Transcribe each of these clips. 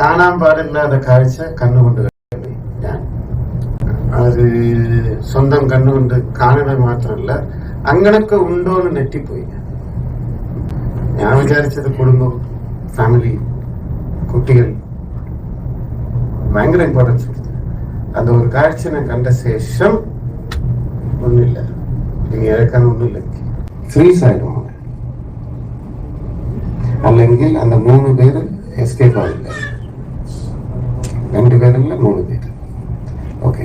കാണാൻ പാടില്ലാത്ത കാഴ്ച കണ്ണുകൊണ്ട് കണ്ടു ഞാൻ അത് സ്വന്തം കണ്ണുകൊണ്ട് കാണുന്നത് മാത്രമല്ല അങ്ങനൊക്കെ ഉണ്ടോ എന്ന് നെറ്റിപ്പോയി ഞാൻ. ഞാൻ വിചാരിച്ചത് കുടുംബം ഫാമിലി കുട്ടികൾ ഭയങ്കര ഇമ്പോർട്ടൻസ് കൊടുത്തു അത് ഒരു കാഴ്ചനെ കണ്ട ശേഷം ഒന്നുമില്ല ഇനി ഇഴക്കാൻ ഒന്നുമില്ല ഫ്രീസ് ആയിരുന്നു മോനെ. അല്ലെങ്കിൽ அந்த മൂന്ന് പേര് എസ്കേപ്പ് ആവില്ല രണ്ടുപേരല്ല മൂന്ന് പേര് ഓക്കെ.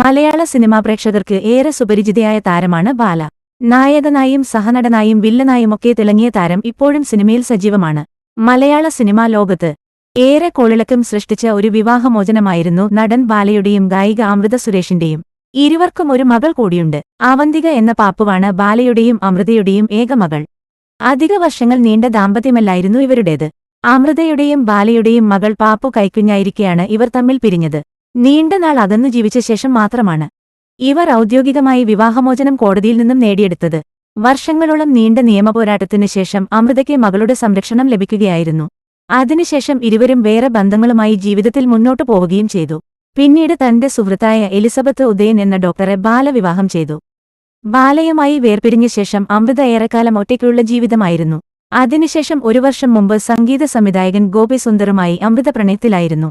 മലയാള സിനിമാ പ്രേക്ഷകർക്ക് ഏറെ സുപരിചിതയായ താരമാണ് ബാല. നായകനായും സഹനടനായും വില്ലനായുമൊക്കെ തിളങ്ങിയ താരം ഇപ്പോഴും സിനിമയിൽ സജീവമാണ്. മലയാള സിനിമാ ലോകത്ത് ഏറെ കോളിളക്കം സൃഷ്ടിച്ച ഒരു വിവാഹമോചനമായിരുന്നു നടൻ ബാലയുടെയും ഗായിക അമൃത സുരേഷിന്റെയും. ഇരുവർക്കും ഒരു മകൾ കൂടിയുണ്ട്. അവന്തിക എന്ന പാപ്പുവാണ് ബാലയുടെയും അമൃതയുടെയും ഏക മകൾ. അധിക വർഷങ്ങൾ നീണ്ട ദാമ്പത്യമല്ലായിരുന്നു ഇവരുടേത്. അമൃതയുടെയും ബാലയുടെയും മകൾ പാപ്പു കൈക്കുഞ്ഞായിരിക്കെയാണ് ഇവർ തമ്മിൽ പിരിഞ്ഞത്. നീണ്ടനാൾ അകന്നു ജീവിച്ച ശേഷം മാത്രമാണ് ഇവർ ഔദ്യോഗികമായി വിവാഹമോചനം കോടതിയിൽ നിന്നും നേടിയെടുത്തത്. വർഷങ്ങളോളം നീണ്ട നിയമപോരാട്ടത്തിനു ശേഷം അമൃതയ്ക്ക് മകളുടെ സംരക്ഷണം ലഭിക്കുകയായിരുന്നു. അതിനുശേഷം ഇരുവരും വേറെ ബന്ധങ്ങളുമായി ജീവിതത്തിൽ മുന്നോട്ടു പോവുകയും ചെയ്തു. പിന്നീട് തന്റെ സുഹൃത്തായ എലിസബത്ത് ഉദയൻ എന്ന ഡോക്ടറെ ബാലവിവാഹം ചെയ്തു. ബാലയുമായി വേർപിരിഞ്ഞ ശേഷം അമൃത ഏറെക്കാലം ഒറ്റയ്ക്കുള്ള ജീവിതമായിരുന്നു. അതിനുശേഷം ഒരു വർഷം മുമ്പ് സംഗീത സംവിധായകൻ ഗോപി സുന്ദറുമായി അമൃത പ്രണയത്തിലായിരുന്നു.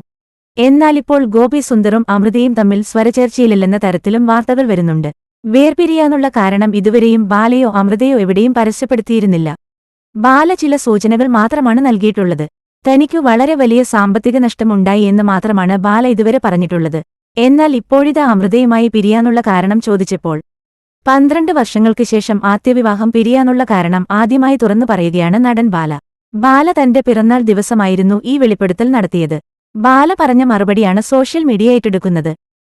എന്നാലിപ്പോൾ ഗോപി സുന്ദറും അമൃതയും തമ്മിൽ സ്വരചേർച്ചയിലില്ലെന്ന തരത്തിലും വാർത്തകൾ വരുന്നുണ്ട്. വേർപിരിയാനുള്ള കാരണം ഇതുവരെയും ബാലയോ അമൃതയോ എവിടെയും പരസ്യപ്പെടുത്തിയിരുന്നില്ല. ബാല ചില സൂചനകൾ മാത്രമാണ് നൽകിയിട്ടുള്ളത്. തനിക്കു വളരെ വലിയ സാമ്പത്തിക നഷ്ടമുണ്ടായി എന്ന് മാത്രമാണ് ബാല ഇതുവരെ പറഞ്ഞിട്ടുള്ളത്. എന്നാൽ ഇപ്പോഴിതാ അമൃതയുമായി പിരിയാനുള്ള കാരണം ചോദിച്ചപ്പോൾ പന്ത്രണ്ട് വർഷങ്ങൾക്ക് ശേഷം ആദ്യവിവാഹം പിരിയാനുള്ള കാരണം ആദ്യമായി തുറന്നു പറയുകയാണ് നടൻ ബാല. ബാല തന്റെ പിറന്നാൾ ദിവസമായിരുന്നു ഈ വെളിപ്പെടുത്തൽ നടത്തിയത്. ബാല പറഞ്ഞ മറുപടിയാണ് സോഷ്യൽ മീഡിയ ഏറ്റെടുക്കുന്നത്.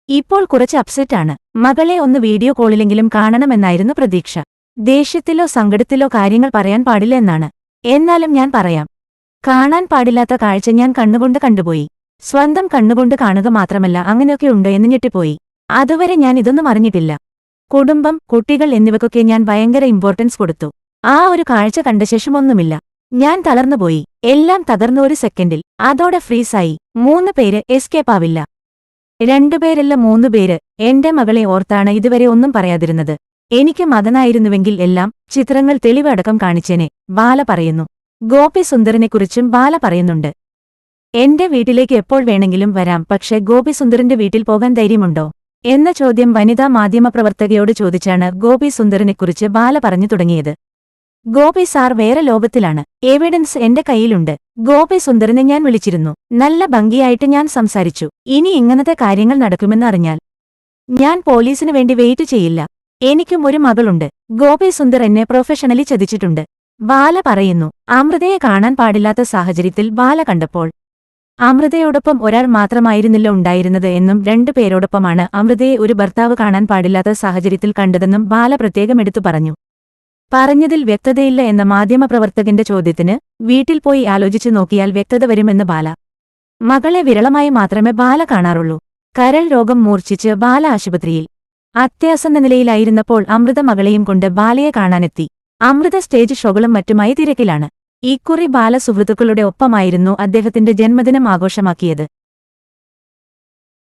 ഇപ്പോൾ കുറച്ച് അപ്സെറ്റാണ്. മകളെ ഒന്ന് വീഡിയോ കോളിലെങ്കിലും കാണണമെന്നായിരുന്നു പ്രതീക്ഷ. ദേഷ്യത്തിലോ സങ്കടത്തിലോ കാര്യങ്ങൾ പറയാൻ പാടില്ല എന്നാണ്. എന്നാലും ഞാൻ പറയാം. കാണാൻ പാടില്ലാത്ത കാഴ്ച ഞാൻ കണ്ണുകൊണ്ട് കണ്ടുപോയി. സ്വന്തം കണ്ണുകൊണ്ട് കാണുക മാത്രമല്ല അങ്ങനെയൊക്കെ ഉണ്ടോ എന്ന് ഞെട്ടിപ്പോയി. അതുവരെ ഞാൻ ഇതൊന്നും അറിഞ്ഞിട്ടില്ല. കുടുംബം കുട്ടികൾ എന്നിവക്കൊക്കെ ഞാൻ ഭയങ്കര ഇമ്പോർട്ടൻസ് കൊടുത്തു. ആ ഒരു കാഴ്ച കണ്ട ശേഷം ഒന്നുമില്ല. ഞാൻ തളർന്നുപോയി എല്ലാം തകർന്ന ഒരു സെക്കൻഡിൽ അതോടെ ഫ്രീസായി മൂന്ന് പേര് എസ്കേപ്പ് ആവില്ല. രണ്ടുപേരല്ല മൂന്നുപേര് എന്റെ മകളെ ഓർത്താണ് ഇതുവരെ ഒന്നും പറയാതിരുന്നത്. എനിക്ക് മതനായിരുന്നുവെങ്കിൽ എല്ലാം ചിത്രങ്ങൾ തെളിവടക്കം കാണിച്ചേനെ ബാല പറയുന്നു. ഗോപി സുന്ദറിനെക്കുറിച്ചും ബാല പറയുന്നുണ്ട്. എന്റെ വീട്ടിലേക്ക് എപ്പോൾ വേണമെങ്കിലും വരാം പക്ഷേ ഗോപി സുന്ദറിന്റെ വീട്ടിൽ പോകാൻ ധൈര്യമുണ്ടോ? എന്ന ചോദ്യം വനിതാ മാധ്യമപ്രവർത്തകയോട് ചോദിച്ചാണ് ഗോപി സുന്ദറിനെക്കുറിച്ച് ബാല പറഞ്ഞു തുടങ്ങിയത്. ഗോപി സാർ വേറെ ലോകത്തിലാണ്. എവിഡൻസ് എന്റെ കയ്യിലുണ്ട്. ഗോപി സുന്ദറിനെ ഞാൻ വിളിച്ചിരുന്നു. നല്ല ഭംഗിയായിട്ട് ഞാൻ സംസാരിച്ചു. ഇനി ഇങ്ങനത്തെ കാര്യങ്ങൾ നടക്കുമെന്നറിഞ്ഞാൽ ഞാൻ പോലീസിനു വേണ്ടി വെയിറ്റ് ചെയ്യില്ല. എനിക്കും ഒരു മകളുണ്ട്. ഗോപി സുന്ദർ എന്നെ പ്രൊഫഷണലി ചതിച്ചിട്ടുണ്ട്. ബാല പറയുന്നു അമൃതയെ കാണാൻ പാടില്ലാത്ത സാഹചര്യത്തിൽ ബാല കണ്ടപ്പോൾ അമൃതയോടൊപ്പം ഒരാൾ മാത്രമായിരുന്നില്ല ഉണ്ടായിരുന്നത് എന്നും രണ്ടു പേരോടൊപ്പമാണ് അമൃതയെ ഒരു ഭർത്താവ് കാണാൻ പാടില്ലാത്ത സാഹചര്യത്തിൽ കണ്ടതെന്നും ബാല പ്രത്യേകമെടുത്തു പറഞ്ഞു. പറഞ്ഞതിൽ വ്യക്തതയില്ല എന്ന മാധ്യമപ്രവർത്തകന്റെ ചോദ്യത്തിന് വീട്ടിൽ പോയി ആലോചിച്ചു നോക്കിയാൽ വ്യക്തത വരുമെന്ന് ബാല. മകളെ വിരളമായി മാത്രമേ ബാല കാണാറുള്ളൂ. കരൾ രോഗം മൂർച്ഛിച്ച് ബാല ആശുപത്രിയിൽ. അത്യാസന്ന നിലയിലായിരുന്നപ്പോൾ അമൃത മകളെയും കൊണ്ട് ബാലയെ കാണാനെത്തി. അമൃത സ്റ്റേജ് ഷോകളും മറ്റുമായി തിരക്കിലാണ്. ഇക്കുറി ബാലസുഹൃത്തുക്കളുടെ ഒപ്പമായിരുന്നു അദ്ദേഹത്തിന്റെ ജന്മദിനം ആഘോഷമാക്കിയത്.